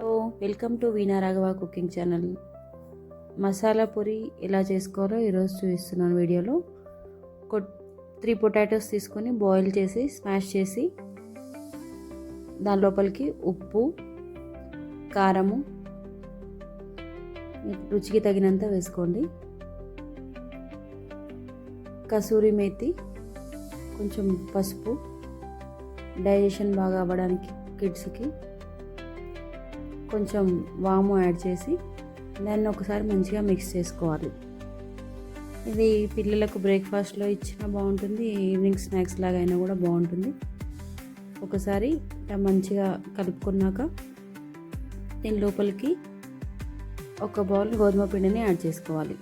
Hello welcome to Veena Raghava cooking channel. Masala puri ఎలా చేసుకోవాలో ఈరోజు చూపిస్తున్నాను వీడియోలో. కొ త్రీ పొటాటోస్ తీసుకొని బాయిల్ చేసి స్మాష్ చేసి దాని లోపలికి ఉప్పు కారము రుచికి తగినంత వేసుకోండి. కసూరి మేతి కొంచెం పసుపు డైజెషన్ బాగా అవ్వడానికి కిడ్స్కి కొంచెం వాము యాడ్ చేసి దాన్ని ఒకసారి మంచిగా మిక్స్ చేసుకోవాలి. ఇది పిల్లలకు బ్రేక్ఫాస్ట్లో ఇచ్చినా బాగుంటుంది ఈవినింగ్ స్నాక్స్ లాగా అయినా కూడా బాగుంటుంది. ఒకసారి మంచిగా కలుపుకున్నాక దీని లోపలికి ఒక బౌల్ గోధుమ పిండిని యాడ్ చేసుకోవాలి.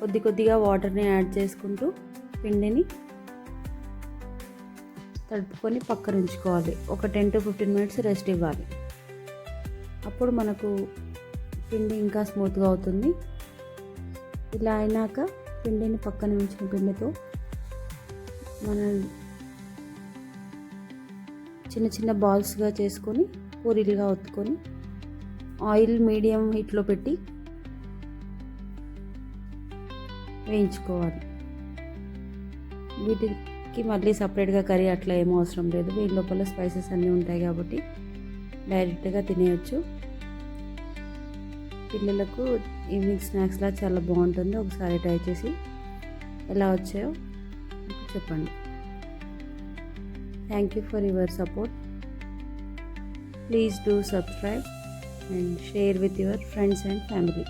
కొద్ది కొద్దిగా వాటర్ని యాడ్ చేసుకుంటూ పిండిని తడుపుకొని పక్కన ఉంచుకోవాలి. ఒక ten to fifteen minutes rest ఇవ్వాలి. అప్పుడు మనకు పిండి ఇంకా స్మూత్గా అవుతుంది. ఇలా అయినాక పిండిని పక్కన ఉంచిన పిండితో మన చిన్న చిన్న బాల్స్గా చేసుకొని పూరీలుగా ఒత్తుకొని ఆయిల్ మీడియం హీట్లో పెట్టి వేయించుకోవాలి. వీటి కి మళ్ళీ సపరేట్గా కర్రీ అట్లా ఏమో అవసరం లేదు. వీటి లోపల స్పైసెస్ అన్నీ ఉంటాయి కాబట్టి డైరెక్ట్గా తినేయచ్చు. పిల్లలకు ఈవినింగ్ స్నాక్స్లా చాలా బాగుంటుంది. ఒకసారి ట్రై చేసి ఎలా వచ్చాయో చెప్పండి. Thank you for your support please do subscribe and share with your friends and family